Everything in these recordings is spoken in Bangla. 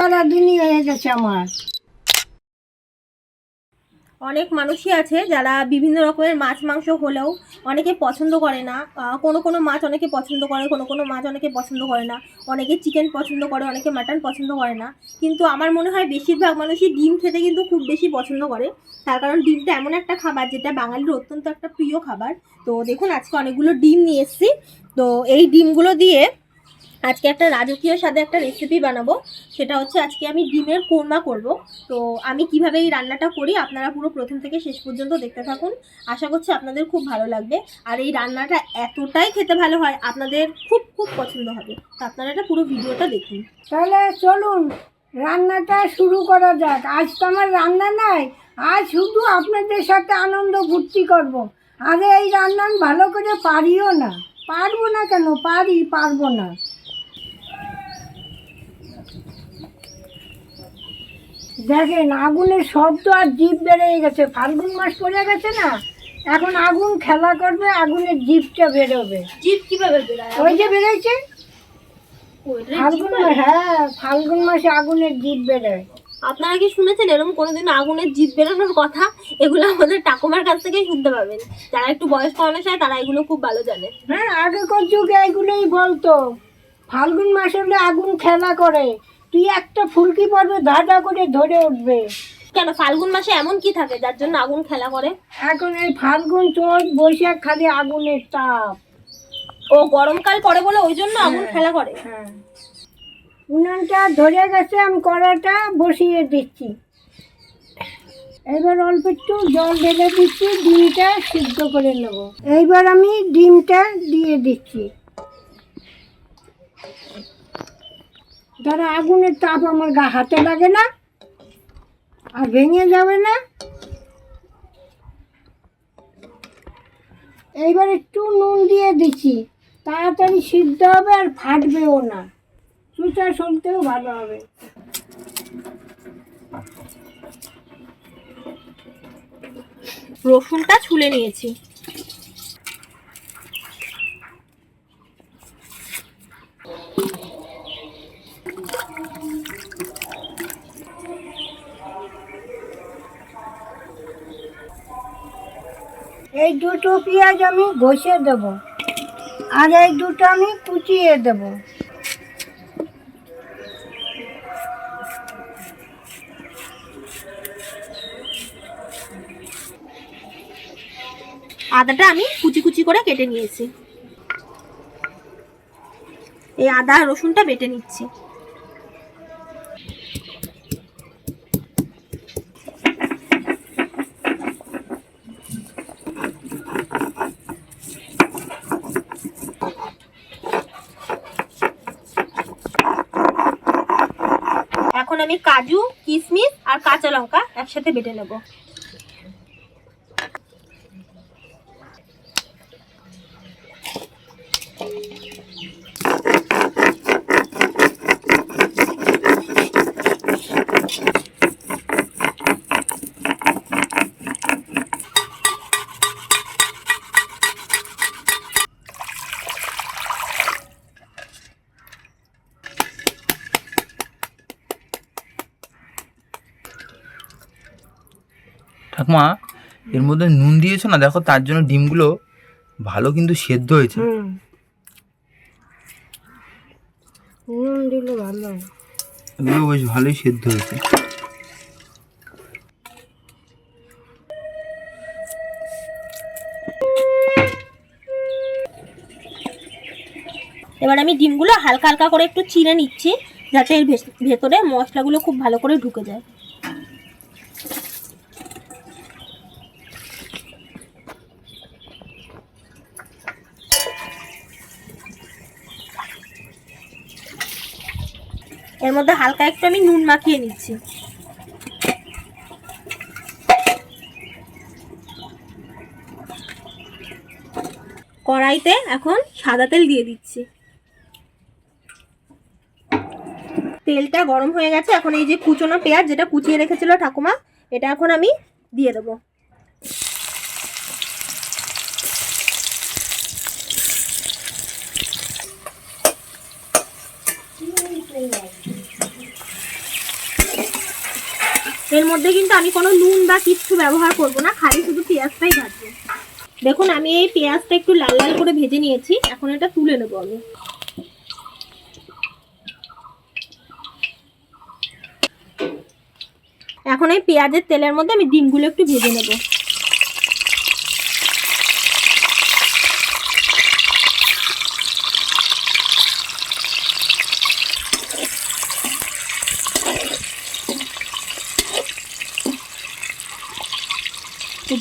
কারা দিনই হয়ে গেছে আমার। অনেক মানুষই আছে যারা বিভিন্ন রকমের মাছ, মাংস হলেও অনেকে পছন্দ করে না। কোনো কোনো মাছ অনেকে পছন্দ করে, কোনো কোনো মাছ অনেকে পছন্দ করে না। অনেকে চিকেন পছন্দ করে, অনেকে মাটন পছন্দ করে না। কিন্তু আমার মনে হয় বেশিরভাগ মানুষই ডিম খেতে কিন্তু খুব বেশি পছন্দ করে। তার কারণ ডিমটা এমন একটা খাবার যেটা বাঙালির অত্যন্ত একটা প্রিয় খাবার। তো দেখুন, আজকে অনেকগুলো ডিম নিয়ে এসেছি। তো এই ডিমগুলো দিয়ে আজকে একটা রাজকীয় স্বাদে একটা রেসিপি বানাবো। সেটা হচ্ছে আজকে আমি ডিমের কোরমা করব। তো আমি কীভাবে এই রান্নাটা করি আপনারা পুরো প্রথম থেকে শেষ পর্যন্ত দেখতে থাকুন। আশা করছি আপনাদের খুব ভালো লাগবে। আর এই রান্নাটা এতটাই খেতে ভালো হয়, আপনাদের খুব খুব পছন্দ হবে। তো আপনারা এটা পুরো ভিডিওটা দেখুন। তাহলে চলুন, রান্নাটা শুরু করা যাক। আজ তো আমার রান্না নাই, আজ শুধু আপনাদের সাথে আনন্দ ফুর্তি করব। আরে এই রান্না ভালো করে পারিও না। পারব না কেন? পারি, পারব না। দেখেন আগুনের শব্দ আর জিভ বেড়ে গেছে। ফাল্গুন মাস পড়ে গেছে না? এখন আগুন খেলা করবে আগুনের জিভটা বেরোবে। জিপ কীভাবে ওই যে বেরোচ্ছে ফাল্গুন মাস হ্যাঁ ফাল্গুন মাসে আগুনের জিভ বেরোয়। আপনারা কি শুনেছেন এরকম কোনোদিন আগুনের জিভ বেরোনোর কথা? এগুলো আমাদের ঠাকুমার কাছ থেকেই শুনতে পাবেন। যারা একটু বয়স্ক মানুষ হয় তারা এগুলো খুব ভালো জানে। হ্যাঁ আগেকার যুগে এগুলোই বলতো। ফাল্গুন মাস আগুন খেলা করে। তুই একটা ফুলকি পড়বে ধাঁধা করে ধরে উঠবে। কেন ফাল্গুন মাসে এমন কি থাকে যার জন্য আগুন খেলা করে? এখন এই ফাল্গুন চোখ বৈশাখ খালি আগুনের তাপ। ও গরমকাল পড়ে বলে ওই জন্য আগুন হ্যাঁ। খেলা করে? হ্যাঁ। উনানটা ধরে গেছে আমি কড়াটা বসিয়ে দিচ্ছি। এবার অল্প একটু জল ঢেলে দিচ্ছি ডিমটা সিদ্ধ করে নেব। এইবার আমি ডিমটা দিয়ে দিচ্ছি। ধরো আগুনের তাপ আমার গা হাতে লাগে না, আর ভেঙে যাবে না। এইবার একটু নুন দিয়ে দিচ্ছি, তাড়াতাড়ি সিদ্ধ হবে আর ফাটবেও না। চুচা শুনতেও ভালো হবে। রসুনটা ছুলে নিয়েছি। এই দুটো পেঁয়াজ আমি ঘষে দেব। আর এই দুটো আমি কুচিয়ে দেব। আদাটা আমি কুচি কুচি করে কেটে নিয়েছি। এই আদা রসুনটা বেটে নিচ্ছি এখন আমি কাজু কিশমিশ আর কাঁচা লঙ্কা একসাথে বেটে নেব। ঠাকুমা এর মধ্যে নুন দিয়েছ না? দেখো তার জন্য ডিমগুলো ভালো কিন্তু সেদ্ধ হয়েছে। হয়। এগুলো বেশ ভালোই সেদ্ধ হয়েছে। এবার আমি ডিমগুলো হালকা হালকা করে একটু চিড়ে নিচ্ছি যাতে এর ভেতরে মশলাগুলো খুব ভালো করে ঢুকে যায়। এর মধ্যে হালকা একটু আমি নুন মাখিয়ে নিচ্ছি। কড়াইতে এখন সাদা তেল দিয়ে দিচ্ছি। তেলটা গরম হয়ে গেছে, এখন এই যে কুচনো পেঁয়াজ যেটা কুচিয়ে রেখেছিল ঠাকুমা, এটা এখন আমি দিয়ে দেবো। এর মধ্যে কিন্তু আমি কোনো নুন বা কিচ্ছু ব্যবহার করব না, খালি শুধু পেঁয়াজটাই ভাজবো দেখুন, আমি এই পেঁয়াজটা একটু লাল লাল করে ভেজে নিয়েছি, এখন এটা তুলে নেব আমি। এখন এই পেঁয়াজের তেলের মধ্যে আমি ডিমগুলো একটু ভেজে নেব।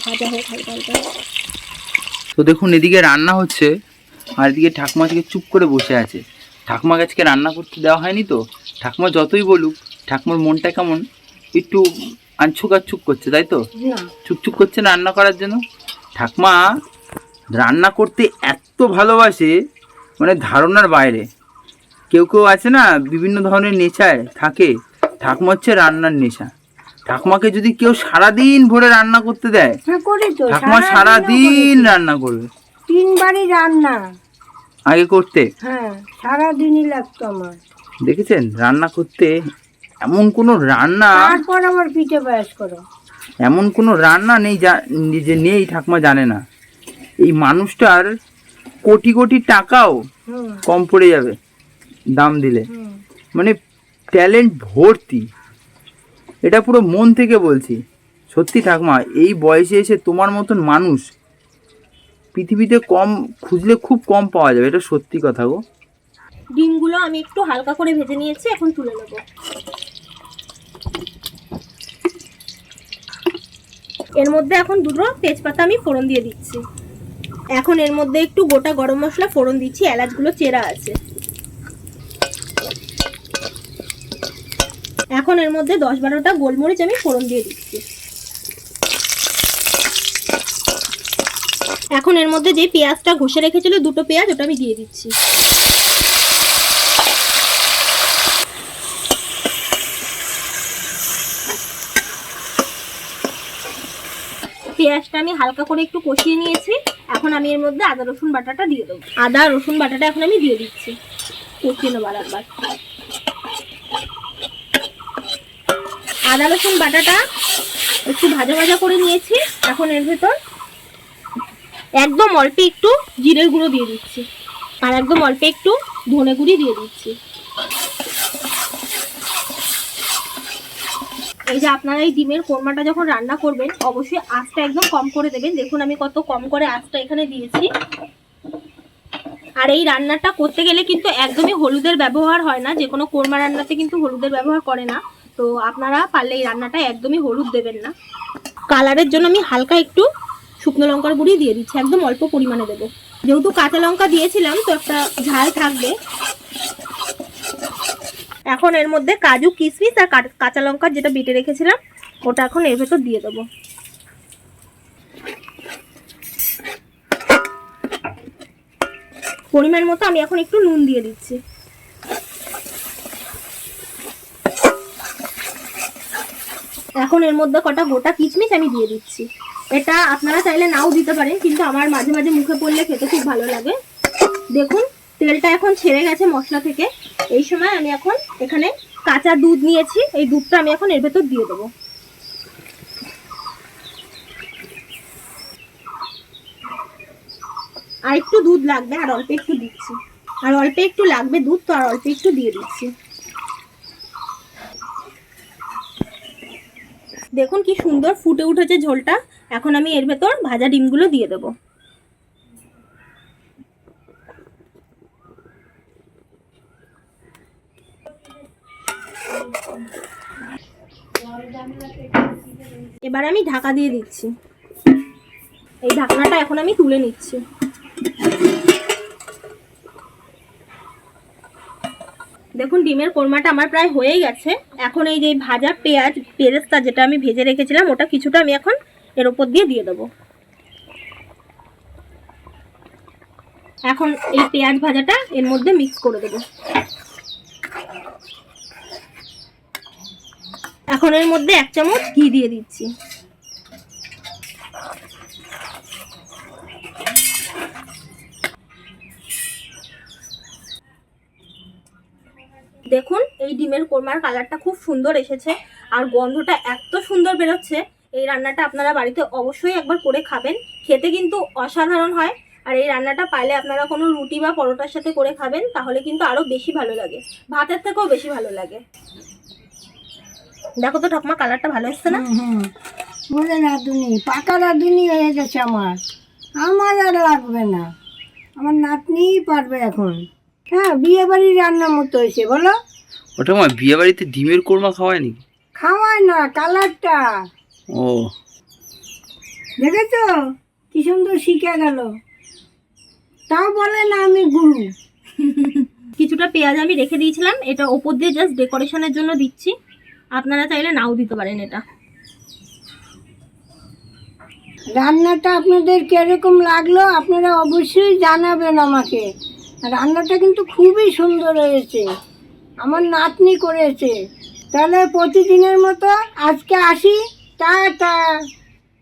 ভাজা হোক হালকা হালকা তো দেখুন এদিকে রান্না হচ্ছে আর এদিকে ঠাকুমা থেকে চুপ করে বসে আছে। ঠাকুমা গাছকে রান্না করতে দেওয়া হয়নি তো? ঠাকুমা যতই বলুক ঠাকুমার মনটা কেমন? একটু আনছুক আচ্ছুক করছে তাই তো? চুপচুপ করছে না রান্না করার জন্য? ঠাকমা রান্না করতে এত ভালোবাসে মানে ধারণার বাইরে। কেউ কেউ আছে না বিভিন্ন ধরনের নেশায় থাকে। ঠাকুমা হচ্ছে রান্নার নেশা। ঠাকুমাকে যদি কেউ সারাদিন ভরে রান্না করতে দেয় হ্যাঁ করি তো ঠাকুমা সারাদিন রান্না করবে। তিনবারই রান্না। আগে করতে? হ্যাঁ সারাদিনই লাগতো আমার। দেখেছেন? রান্না করতে এমন কোনো রান্না তারপর আমার পিঠে পায়েস করো। এমন কোনো রান্না নেই যা যে নেই ঠাকুমা জানে না। এই মানুষটার কোটি কোটি টাকাও কম পড়ে যাবে দাম দিলে। মানে ট্যালেন্ট ভর্তি। এটা পুরো মন থেকে বলছি। সত্যি ঠাকমা, এই বয়সে এসে তোমার মতন মানুষ পৃথিবীতে কম খুঁজলে খুব কম পাওয়া যাবে, এটা সত্যি কথা গো। ডিমগুলো আমি একটু হালকা করে ভেজে নিয়েছি, এখন তুলে নেব। এর মধ্যে এখন দুটো তেজপাতা আমি ফোড়ন দিয়ে দিচ্ছি। এখন এর মধ্যে একটু গোটা গরম মশলা ফোড়ন দিচ্ছি, এলাচগুলো চেরা আছে। এখন এর মধ্যে দশ বারোটা গোলমরিচ আমি ফোড়ন দিয়ে দিচ্ছি। এখন এর মধ্যে যে পেঁয়াজটা ঘষে রেখেছিল, দুটো পেঁয়াজ ওটা আমি দিয়ে দিচ্ছি। পেঁয়াজটা আমি হালকা করে একটু কষিয়ে নিয়েছি। এখন আমি এর মধ্যে আদা, রসুন বাটাটা দিয়ে দেবো। আদা, রসুন বাটাটা এখন আমি দিয়ে দিচ্ছি। কষিয়ে নেব আরেকবার। আদা, রসুন, বাটাটা একটু ভাজা ভাজা করে নিয়েছি। এখন এর ভেতর একদম অল্প একটু জিরের গুঁড়ো দিয়ে দিচ্ছি। আর একদম অল্প একটু ধনে গুঁড়ি দিয়ে দিচ্ছি। এই যে আপনারা এই ডিমের কোরমাটা যখন রান্না করবেন, অবশ্যই আঁচটা একদম কম করে দেবেন। দেখুন আমি কত কম করে আঁচটা এখানে দিয়েছি। আর এই রান্নাটা করতে গেলে কিন্তু একদমই হলুদের ব্যবহার হয় না। যে কোনো কোরমা রান্নাতে কিন্তু হলুদের ব্যবহার করে না। তো আপনারা পারলে এই রান্নাটা একদমই হলুদ দেবেন না। কালারের জন্য আমি হালকা একটু শুকনো লঙ্কার গুঁড়ি দিয়ে দিচ্ছি, একদম অল্প পরিমাণে দেবো। যেহেতু কাঁচা লঙ্কা দিয়েছিলাম, তো একটা ঝাল থাকবে। এখন এর মধ্যে কাজু কিশমিশ আর কাঁচা লঙ্কা যেটা বেটে রেখেছিলাম, ওটা এখন এর ভেতর দিয়ে দেবো। পরিমাণ মতো আমি এখন একটু নুন দিয়ে দিচ্ছি। এখন এর মধ্যে কটা গোটা কিচমিচ আমি দিয়ে দিচ্ছি। এটা আপনারা চাইলে নাও দিতে পারেন, কিন্তু আমার মাঝে মাঝে মুখে পড়লে খেতে খুব ভালো লাগে। দেখুন, তেলটা এখন ছেড়ে গেছে মশলা থেকে। এই সময় আমি এখন এখানে কাঁচা দুধ নিয়েছি, এই দুধটা আমি এখন এর ভেতর দিয়ে দেবো। আর একটু দুধ লাগবে, আর অল্প একটু দিচ্ছি। আর অল্প একটু লাগবে দুধ, তো আর অল্প একটু দিয়ে দিচ্ছি। দেখুন কি সুন্দর ফুটে উঠেছে ঝোলটা। এখন আমি এর ভেতর ভাজা ডিমগুলো দিয়ে দেবো। এবার আমি ঢাকা দিয়ে দিচ্ছি। এই ঢাকনাটা এখন আমি তুলে নিচ্ছি। দেখুন, ডিমের কোরমাটা আমার প্রায় হয়ে গেছে। এখন এই যে ভাজা পেঁয়াজ, পেরেস্তা যেটা আমি ভেজে রেখেছিলাম, ওটা কিছুটা আমি এখন এর ওপর দিয়ে দিয়ে দেবো। এখন এই পেঁয়াজ ভাজাটা এর মধ্যে মিক্স করে দেবো। এখন এর মধ্যে এক চামচ ঘি দিয়ে দিচ্ছি। দেখুন, এই ডিমের কোরমার কালারটা খুব সুন্দর এসেছে আর গন্ধটা এত সুন্দর বেরোচ্ছে। এই রান্নাটা আপনারা বাড়িতে অবশ্যই একবার করে খাবেন। খেতে কিন্তু অসাধারণ হয় আর এই রান্নাটা পাইলে আপনারা কোনো রুটি বা পরোটার সাথে করে খাবেন, তাহলে কিন্তু আরও বেশি ভালো লাগে। ভাতের থেকেও বেশি ভালো লাগে। দেখো তো ঠাকুমা, কালারটা ভালো এসছে না? বলে রাঁধুনি পাকা রাঁধুনি হয়ে গেছে আমার। আমার আর লাগবে না। আমার নাতনিই পারবে এখন। হ্যাঁ বিয়ে বাড়ির রান্নার মতো হয়েছে বলো। ওটা মা বিয়ে বাড়িতে ডিমের কোরমা খাওয়ায় নাকি? খাওয়ায় না কালারটা। ও। দেখেছ? কি সুন্দর শিখে গেল। তাও বলে না আমি গুরু। কিছুটা পেঁয়াজ আমি রেখে দিয়েছিলাম এটা ওপর দিয়ে জাস্ট ডেকোরেশনের জন্য দিচ্ছি। আপনারা চাইলে নাও দিতে পারেন এটা। রান্নাটা আপনাদের কীরকম লাগল আপনারা অবশ্যই জানাবেন আমাকে। রান্নাটা কিন্তু খুবই সুন্দর হয়েছে। আমার নাতনি করেছে। তাহলে প্রতিদিনের মতো আজকে আসি। টা টা